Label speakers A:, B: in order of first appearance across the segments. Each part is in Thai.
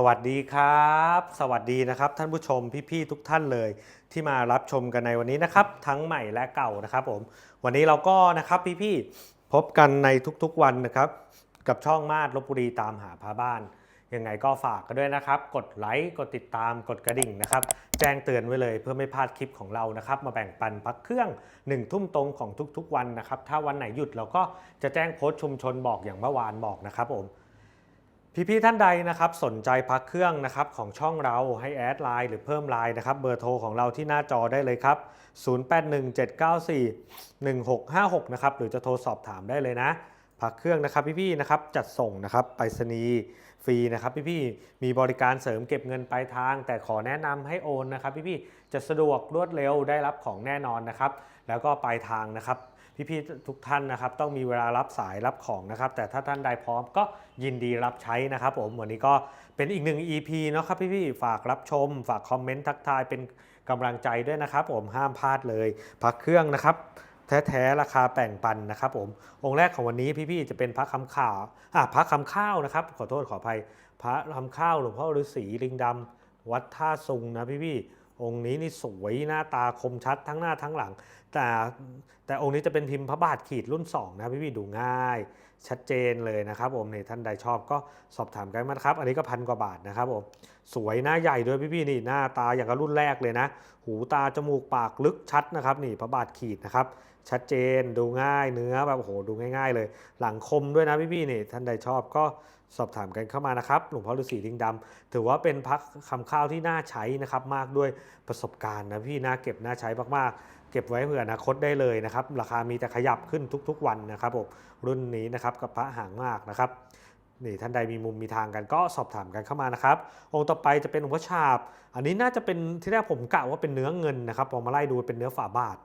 A: สวัสดีครับ สวัสดีนะครับท่านผู้ชมพี่ๆทุกท่านเลย ที่มารับชมกันในวันนี้นะครับ ทั้งใหม่และเก่านะครับผมวันนี้เราก็นะครับพี่ๆพบกันในทุกๆวันนะครับ กับช่องมาดลบบุรีตามหาพาบ้านยังไงก็ฝากกันด้วยนะครับ กดไลค์กดติดตามกดกระดิ่งนะครับ แจ้งเตือนไว้เลยเพื่อไม่พลาดคลิปของเรานะครับ มาแบ่งปันพักเครื่อง1ทุ่มตรงของทุกๆวันนะครับ ถ้าวันไหนหยุดเราก็จะแจ้งโพสต์ชุมชนบอกอย่างเมื่อวานบอกนะครับผม พี่ๆท่านใดนะครับสนใจพักเครื่องนะครับของช่องเราให้แอดไลน์หรือเพิ่มไลน์นะครับเบอร์โทรของเราที่หน้าจอได้เลยครับ 0817941656 นะครับหรือจะโทรสอบถามได้เลยนะ พักเครื่องนะครับพี่ๆนะครับจัดส่งนะครับไปรษณีย์ฟรีนะครับพี่ๆมีบริการเสริมเก็บเงินปลายทาง แต่ขอแนะนำให้โอนนะครับพี่ๆจะสะดวกรวดเร็วได้รับของแน่นอนนะครับแล้วก็ปลายทางนะครับ พี่ๆทุกท่านนะครับ ต้องมีเวลารับสายรับของนะครับ แต่ถ้าท่านใดพร้อมก็ยินดีรับใช้นะครับผมวันนี้ก็เป็นอีกหนึ่ง EP เนาะครับพี่ๆฝากรับชม ฝากคอมเมนต์ทักทายเป็นกำลังใจด้วยนะครับ ผมห้ามพลาดเลยพักเครื่องนะครับแท้ๆราคาแบ่งปันนะครับผมองค์แรกของวันนี้พี่ๆจะเป็นพระคำข่าวอะพระคำข้าวนะครับ ขอโทษขออภัย พระคำข้าวหลวงพ่อฤาษีลิงดำวัดท่าซุงนะพี่ๆ องค์นี้นี่สวยหน้าตาคมชัดทั้งหน้าทั้งหลัง แต่แต่องค์นี้จะเป็นพิมพ์พระบาทขีดรุ่น 2 นะพี่ๆดูง่าย ชัดเจนเลยนะครับผมนี่ท่านใดชอบก็สอบถามกันมาครับ อันนี้ก็พันกว่าบาทนะครับผมสวยหน้าใหญ่ด้วยพี่ๆนี่หน้าตาอย่างกับรุ่นแรกเลยนะ หูตาจมูกปากลึกชัดนะครับนี่พระบาทขีดนะครับชัดเจนดูง่ายเนื้อแบบโหดูง่าย ๆ เลย หลังคมด้วยนะพี่ๆนี่ท่านใดชอบก็ สอบถามกันเข้ามานะครับ หลวงพ่อฤาษีลิงดำถือว่าเป็นพักคำข้าวที่น่าใช้นะครับ มากด้วยประสบการณ์นะพี่น่าเก็บน่าใช้มากๆ เก็บไว้เผื่ออนาคตได้เลยนะครับ ราคามีแต่ขยับขึ้นทุกๆ วันนะครับผมรุ่นนี้นะครับกับพระหางมากนะครับนี่ท่านใดมีมุมมีทางกันก็สอบถามกันเข้ามานะครับ องค์ต่อไปจะเป็นหลวงพ่อชาบ อันนี้น่าจะเป็นที่แรกผมกะว่าเป็นเนื้อเงินนะครับพอมาไล่ดูเป็นเนื้อฝาบาท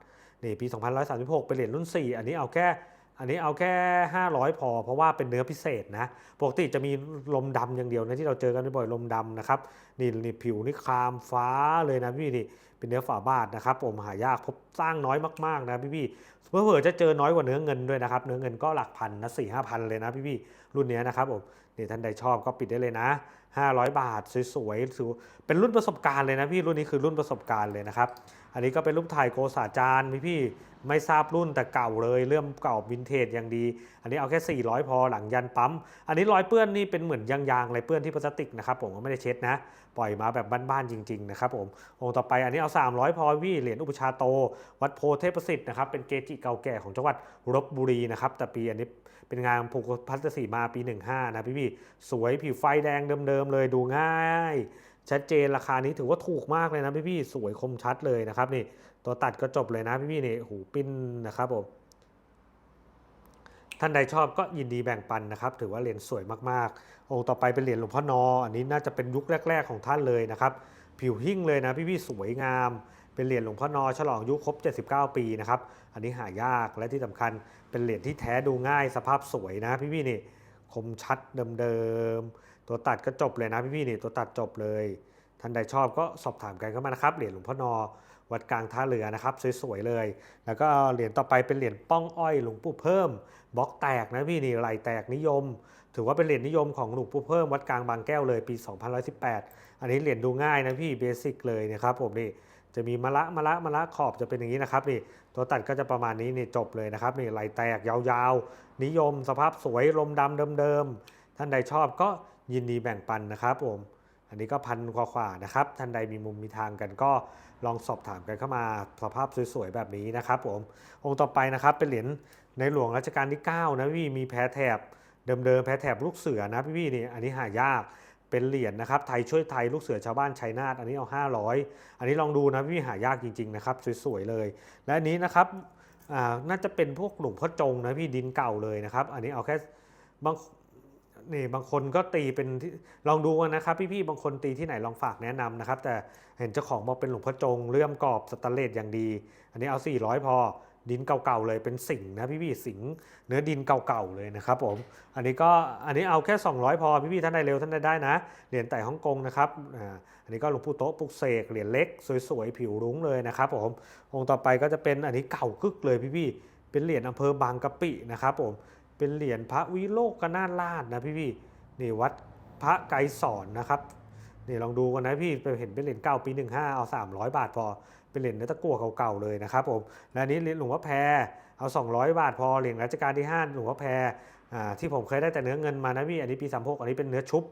A: นี่ปี 2136 เป็นเหรียญรุ่น 4 อันนี้เอาแค่ อันนี้เอาแค่ 500 พอ เพราะว่าเป็นเนื้อพิเศษนะปกติจะมีลมดำอย่างเดียวนะที่เราเจอกันบ่อยลมดำนะครับนี่นี่ผิวนี่ครามฟ้าเลยนะพี่นี่เป็นเนื้อฝาบาทนะครับผมหายากพบสร้างน้อยมากๆนะพี่ๆเพื่อเผื่อจะเจอน้อยกว่าเนื้อเงินด้วยนะครับเนื้อเงินก็หลักพันนะสี่ห้าพันเลยนะพี่ๆรุ่นนี้นะครับผมนี่ท่านใดชอบก็ปิดได้เลยนะ 500 บาทสวยๆเป็นรุ่นประสบการณ์เลยนะพี่รุ่นนี้คือรุ่นประสบการณ์เลยนะครับอันนี้ก็เป็นรูปถ่ายโกษาจารย์พี่ๆ ไม่ทราบรุ่นแต่เก่าเลย เรื่องเก่าวินเทจอย่างดี อันนี้เอาแค่ 400 พอหลังยันปั๊ม อันนี้รอยเปื้อนนี่เป็นเหมือนยางๆอะไรเปื้อนที่พลาสติกนะครับผมก็ไม่ได้เช็ดนะ ปล่อยมาแบบบ้านๆจริงๆนะครับผมองค์ต่อไปอันนี้เอา 300 พอพี่เหรียญอุปชาโต วัดโพเทพประสิทธิ์นะครับเป็นเกจิเก่าแก่ของจังหวัดลบบุรีนะครับแต่ปีอันนี้เป็นงานผูกพัสสีมาปี 15 นะพี่ๆสวยผิวไฟแดงเดิมๆเลยดูง่าย ชัดเจนราคานี้ถือว่าถูกมากเลยนะพี่ๆสวยคมชัดเลยนะครับนี่ตัวตัดก็จบเลยนะพี่ๆนี่หูปิ้นนะครับผมท่านใดชอบก็ยินดีแบ่งปันนะครับ ถือว่าเหรียญสวยมากๆ องค์ต่อไปเป็นเหรียญหลวงพ่อนอ อันนี้น่าจะเป็นยุคแรก ๆ ของท่านเลยนะครับ ผิวหิ่งเลยนะพี่ๆสวยงาม เป็นเหรียญหลวงพ่อนอ ฉลองยุคครบ 79 ปีนะครับ อันนี้หายากและที่สำคัญเป็นเหรียญที่แท้ดูง่ายสภาพสวยนะพี่ๆนี่ คมชัดเดิมๆ ตัวตัดก็จบเลยนะพี่ๆนี่ตัวตัดจบเลย ท่านใดชอบก็สอบถามกันเข้ามานะครับ เหรียญหลวงพ่อนอวัดกลางท่าเรือนะครับ สวยๆเลย แล้วก็เหรียญต่อไปเป็นเหรียญป้องอ้อยหลวงปู่เพิ่มบล็อกแตกนะพี่นี่ไหลแตกนิยม ถือว่าเป็นเหรียญนิยมของหลวงปู่เพิ่มวัดกลางบางแก้วเลยปี 2118 อันนี้เหรียญดูง่ายนะพี่เบสิกเลยนะครับผมนี่ จะมีมะละมะละมะละขอบจะเป็นอย่างนี้นะครับนี่ตัวตัดก็จะประมาณนี้นี่จบเลยนะครับนี่ไหลแตกยาวๆ นิยมสภาพสวยลมดำเดิมๆท่านใดชอบก็ยินดีแบ่งปันนะครับผมอันนี้ก็พันกว่าๆนะครับท่านใดมีมุมมีทางกันก็ลองสอบถามกันเข้ามาสภาพสวยๆแบบนี้นะครับผมองค์ต่อไปนะครับเป็นเหรียญในหลวงรัชกาลที่ 9 นะพี่มีแพ้แถบเดิมๆแพ้แถบลูกเสือนะพี่ๆนี่อันนี้หายาก เป็นเหรียญนะครับไทยช่วยไทยลูกเสือชาวบ้านชัยนาทอันนี้เอา 500 อันนี้ลองดูนะพี่หายากจริงๆนะครับสวยๆเลย และอันนี้นะครับอ่าน่าจะเป็นพวกหลวงพ่อจงนะพี่ดินเก่าเลยนะครับ อันนี้เอาแค่บางนี่บางคนก็ตีเป็นที่ลองดูกันนะครับพี่ๆบางคนตีที่ไหนลองฝากแนะนำนะครับ แต่เห็นเจ้าของบอกเป็นหลวงพ่อจงเลื่อมกรอบสแตนเลสอย่างดี อันนี้เอา 400 พอ ดินเก่าๆเลยเป็นสิงห์นะพี่ๆสิงห์เนื้อดินเก่าๆเลยนะครับผมอันนี้ก็อันนี้เอาแค่ 200 พอพี่ๆท่านใดเร็วท่านใดได้นะเหรียญแต่ฮ่องกงนะครับอ่าอันนี้ก็หลวงปู่โต๊ะปลุกเสกเหรียญเล็กสวยๆผิวรุ้งเลยนะครับผมองค์ต่อไปก็จะเป็นอันนี้เก่ากึกเลยพี่ๆเป็นเหรียญอำเภอบางกะปินะครับผมเป็นเหรียญพระวิโลกนาถราชนะพี่ๆนี่วัดพพระไกรสอนนะครับ นี่ลองดูกันนะพี่ไปเห็นเป็นเหรียญเก่าปี 15 เอา 300 บาทพอ เป็นเหรียญเนื้อตะกั่วเก่าๆเลยนะครับผมและนี้เหรียญหลวงพ่อแพรเอา 200 บาทพอเหรียญรัชกาลที่5หลวงพ่อแพรอ่าที่ผมเคยได้แต่เนื้อเงินมานะพี่อันนี้ปี36อันนี้เป็นเนื้อชุบ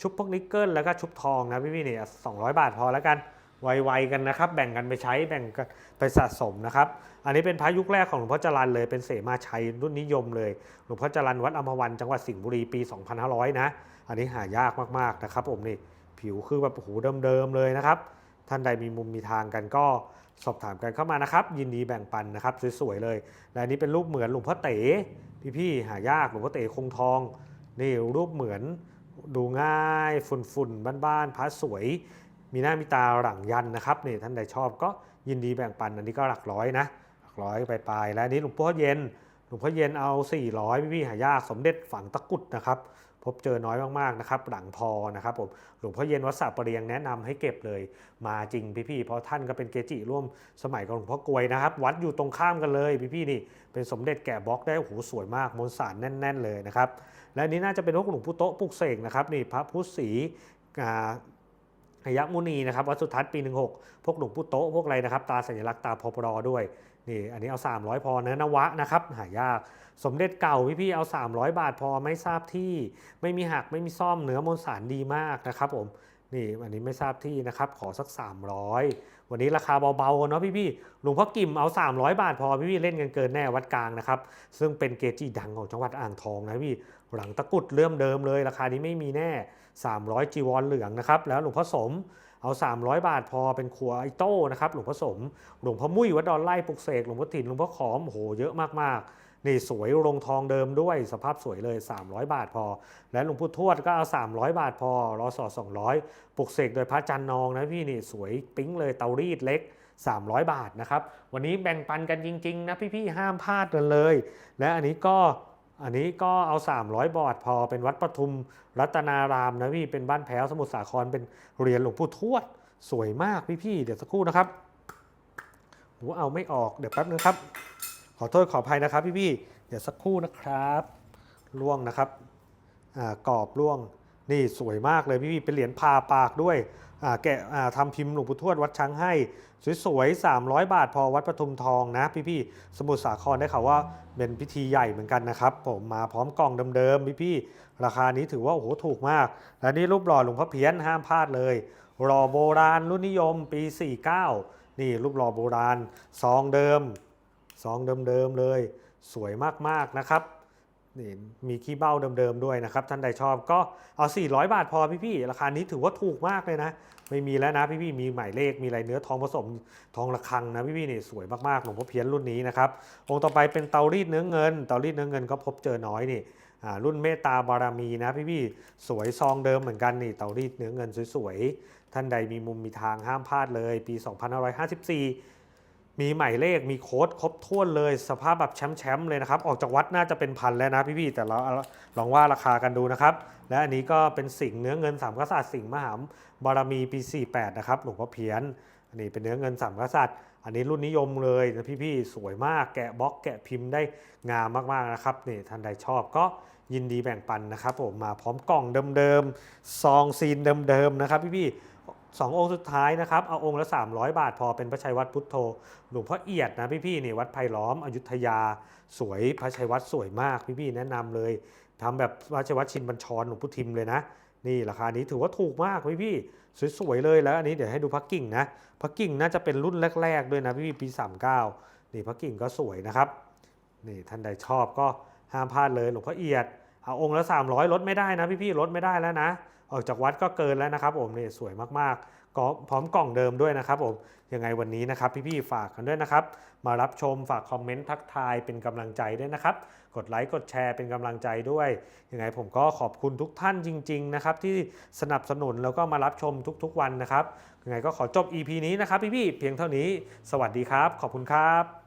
A: ชุบพวกนิกเกิลแล้วก็ชุบทองนะพี่พี่ๆนี่200บาทพอแล้วกันไวๆกันนะครับ แบ่งกันไปใช้แบ่งกันไปสะสมนะครับ อันนี้เป็นพระยุคแรกของหลวงพ่อจรันเลยเป็นเสมาชัยรุ่นนิยมเลยหลวงพ่อจรันวัดอัมพวันจังหวัดสิงห์บุรีปี 2500 นะ อันนี้หายากมากๆนะครับผมนี่ ผิวคือแบบโอ้โหเดิมๆเลยนะครับ ท่านใดมีมุมมีทางกันก็สอบถามกันเข้ามานะครับ ยินดีแบ่งปันนะครับสวยๆเลยและอันนี้เป็นรูปเหมือนหลวงพ่อเต๋พี่ๆหายากหลวงพ่อเต๋คงทองนี่รูปเหมือนดูง่ายฝุ่นๆบ้านๆพระสวย มีหน้ามีตาหลังยันนะครับนี่ท่านใดชอบก็ยินดีแบ่งปันอันนี้ก็หลักร้อยนะหลักร้อยไปลายๆและอันนี้หลวงพ่อเย็นหลวงพ่อเย็นเอา 400 พี่พี่ๆหายากสมเด็จฝังตะกุดนะครับ พบเจอน้อยมากๆนะครับหลังพอนะครับผมหลวงพ่อเย็นวัดสระปะเรียงแนะนำให้เก็บเลย มาจริงพี่ๆเพราะท่านก็เป็นเกจิร่วมสมัยกับหลวงพ่อกวยนะครับ วัดอยู่ตรงข้ามกันเลยพี่ๆนี่เป็นสมเด็จแกะบล็อกได้โอ้โหสวยมากมวลสารแน่น ๆเลยนะครับและนี้น่าจะเป็นพวกหลวงปู่โตะปุกเสกนะครับนี่พระพุทธศรีอ่าหยมุนีนะครับวัดสุทัศน์ปี 16 พวกหลวงปู่โตะพวกอะไรนะครับ ตาสัญลักษณ์ตาพปรด้วย นี่อันนี้เอา 300 พอเนื้อนวะนะครับหายากสมเด็จเก่าพี่ๆเอา 300 บาทพอไม่ทราบที่ไม่มีหักไม่มีซ่อมเนื้อมวลสารดีมากนะครับผมนี่อันนี้ไม่ทราบที่นะครับขอสัก 300 วันนี้ราคาเบาๆเนาะพี่ๆหลวงพ่อกิมเอา 300 บาทพอพี่ๆเล่นกันเกินแน่วัดกลางนะครับซึ่งเป็นเกจิดังของจังหวัดอ่างทองนะพี่หลังตะกุดเริ่มเดิมเลย ราคานี้ไม่มีแน่ 300 จีวรเหลืองนะครับแล้วหลวงพ่อสม เอา 300 บาทพอเป็นครัวไอโต้นะครับหลวงพ่อสม หลวงพ่อมุ้ยวัดดอนไล่ปลุกเสกหลวงพ่อถิ่นหลวงพ่อขอมโหเยอะมากๆ นี่สวยลงทองเดิมด้วยสภาพสวยเลย 300 บาทพอ และหลวงพ่อทวดก็เอา 300 บาทพอรอสอ200ปลุกเสกโดยพระจันนองนะพี่นี่สวยปิ๊งเลยเตารีดเล็ก300 บาทนะครับ วันนี้แบ่งปันกันจริง ๆ นะพี่ๆ ห้ามพลาดกันเลย และอันนี้ก็ อันนี้ก็เอา 300 บอดพอเป็นวัดปทุมรัตนารามนะพี่เป็นบ้านแพ้วสมุทรสาครเป็นเหรียญหลวงปู่ทวด สวยมากพี่พี่เดี๋ยวสักครู่นะครับโหเอาไม่ออกเดี๋ยวแป๊บนึงครับ ขอโทษขออภัยนะครับพี่พี่เดี๋ยวสักครู่นะครับล่วงนะครับอ่ากรอบล่วง นี่สวยมากเลยพี่ๆเป็นเหรียญพาปากด้วยแกะอ่าทำพิมพ์หลวงปู่ทวดวัดช้างให้ สวยๆ 300 บาทพอวัดปทุมทองนะ พี่ๆสมุทรสาครได้ข่าวว่าเป็นพิธีใหญ่เหมือนกันนะครับผมมาพร้อมกล่องเดิมๆ พี่ๆราคานี้ถือว่าโอ้โหถูกมาก และนี่รูปหล่อหลวงพ่อเพี้ยนห้ามพลาดเลยหล่อโบราณรุ่นนิยมปี 49 นี่รูปหล่อโบราณซองเดิมซองเดิมๆเลย สวยมากๆนะครับ นี่มีขี้เบ้าเดิมๆด้วยนะครับ ท่านใดชอบก็เอา 400 บาทพอพี่ๆราคานี้ถือว่าถูกมากเลยนะ ไม่มีแล้วนะพี่ๆมีหมายเลขมีลายเนื้อทองผสมทองระฆังนะพี่ๆนี่สวยมากๆหลวงพ่อเพี้ยนรุ่นนี้นะครับองค์ต่อไปเป็นเตารีดเนื้อเงิน เตารีดเนื้อเงินก็พบเจอน้อยนี่รุ่นเมตตาบารมีนะพี่ๆสวยซองเดิมเหมือนกันนี่เตารีดเนื้อเงินสวยๆท่านใดมีมุมมีทางห้ามพลาดเลย ปี 2554 มีหมายเลขมีโค้ดครบถ้วนเลยสภาพแบบแชมป์ๆเลยนะครับ ออกจากวัดน่าจะเป็นพันแล้วนะพี่ๆแต่เราลองว่าราคากันดูนะครับ และอันนี้ก็เป็นสิงห์เนื้อเงินสามกษัตริย์สิงห์มหาบารมีปี 48 นะครับหลวงพ่อเพี้ยนอันนี้เป็นเนื้อเงินสามกษัตริย์ อันนี้รุ่นนิยมเลยนะพี่ๆสวยมากแกะบล็อกแกะพิมพ์ได้งามมากๆนะครับนี่ท่านใดชอบก็ยินดีแบ่งปันนะครับผมมาพร้อมกล่องเดิมๆซองซีนเดิมๆนะครับพี่ๆ สององค์สุดท้ายนะครับเอาองค์ละ 300 บาทพอเป็นพระชัยวัดพุทโธหลวงพ่อเอียดนะพี่ๆนี่วัดไผ่ล้อมอยุธยาสวยพระชัยวัดสวยมากพี่ๆแนะนำเลยทำแบบพระชัยวัดชินบัญชรหลวงพุทิมเลยนะ นี่ราคานี้ถือว่าถูกมากพี่ๆสวยๆเลยแล้วอันนี้เดี๋ยวให้ดูพระกิ่งนะพระกิ่งน่าจะเป็นรุ่นแรก ๆ ด้วยนะพี่ๆปี 39 นี่พระกิ่งก็สวยนะครับนี่ท่านใดชอบก็ห้ามพลาดเลยหลวงพ่อเอียดเอาองค์ละ 300ลดไม่ได้นะพี่ๆลดไม่ได้แล้วนะ ออกจากวัดก็เกินแล้วนะครับผมนี่สวยมากๆก็พร้อมกล่องเดิมด้วยนะครับผมยังไงวันนี้นะครับ พี่ๆฝากกันด้วยนะครับ มารับชมฝากคอมเมนต์ทักทายเป็นกำลังใจด้วยนะครับ กดไลค์กดแชร์เป็นกำลังใจด้วยยังไงผมก็ขอบคุณทุกท่านจริง ๆ นะครับ ที่สนับสนุนแล้วก็มารับชมทุกๆวันนะครับยังไงก็ขอจบ EP นี้นะครับ พี่ๆเพียงเท่านี้ สวัสดีครับ ขอบคุณครับ